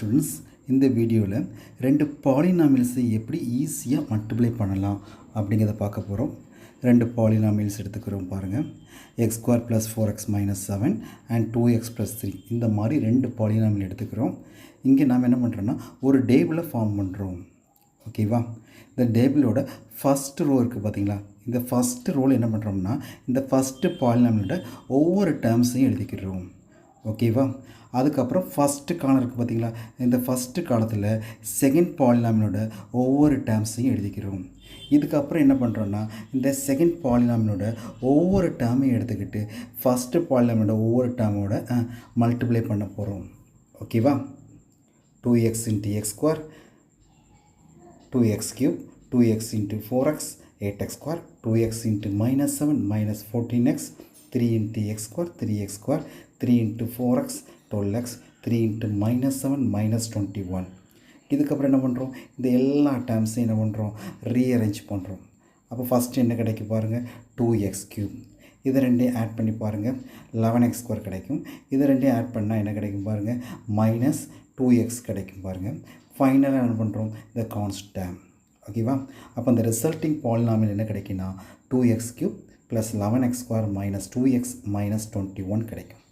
Students இந்த வீடியோவில் ரெண்டு பாலினாமில்ஸை எப்படி ஈஸியாக மல்டிப்ளை பண்ணலாம் அப்படிங்கிறத பார்க்க போகிறோம் ரெண்டு பாலினாமில்ஸ் எடுத்துக்கிறோம் பாருங்கள் x square plus four x minus seven and two x plus three இந்த மாதிரி ரெண்டு பாலினாமில் எடுத்துக்கிறோம். இங்கே நாம் என்ன பண்ணுறோன்னா ஒரு டேபிளை ஃபார்ம் பண்ணுறோம் ஓகேவா இந்த டேபிளோட ஃபஸ்ட் ரோ இருக்குது பார்த்தீங்களா இந்த ஃபஸ்ட்டு ரோல் என்ன பண்ணுறோம்னா இந்த ஃபஸ்ட்டு பாலினாமிலோட ஒவ்வொரு டேர்ம்ஸையும் எழுதிக்கிறோம். ஓகேவா அதுக்கப்புறம் ஃபஸ்ட்டு காலம் இருக்குது பார்த்தீங்களா இந்த ஃபஸ்ட்டு காலத்தில் செகண்ட் பாலினாமினோட ஒவ்வொரு டேர்ம்ஸையும் எழுதிக்கிறோம். இதுக்கப்புறம் என்ன பண்ணுறோன்னா இந்த செகண்ட் பாலினாமினோட ஒவ்வொரு டேர்மையும் எடுத்துக்கிட்டு ஃபஸ்ட்டு பாலினாமினோட ஒவ்வொரு டேர்மோட மல்டிப்ளை பண்ண போகிறோம் ஓகேவா two x into x square two x cube two x into four x eight x square two x into minus seven minus fourteen x three into x square three x square three into four x twelve x three into minus seven minus twenty one இதுக்கப்புறம் என்ன பண்ணுறோம் இந்த எல்லா டேர்ம்ஸையும் என்ன பண்ணுறோம் rearrange பண்ணுறோம் அப்போ first என்ன கிடைக்கும் பாருங்கள் டூ எக்ஸ் கியூப் இது ரெண்டையும் ஆட் பண்ணி பாருங்கள் லெவன் எக்ஸ் ஸ்கொயர் கிடைக்கும். இது ரெண்டையும் ஆட் பண்ணால் என்ன கிடைக்கும் பாருங்கள் மைனஸ் டூ எக்ஸ் கிடைக்கும் பாருங்கள் ஃபைனலாக என்ன பண்ணுறோம் இந்த கான்ஸ்டேம் ஓகேவா? அப்போ அந்த ரிசல்ட்டிங் பாலினாமியல் என்ன கிடைக்குன்னா two x cube plus eleven x square minus two x minus twenty one கிடைக்கும்.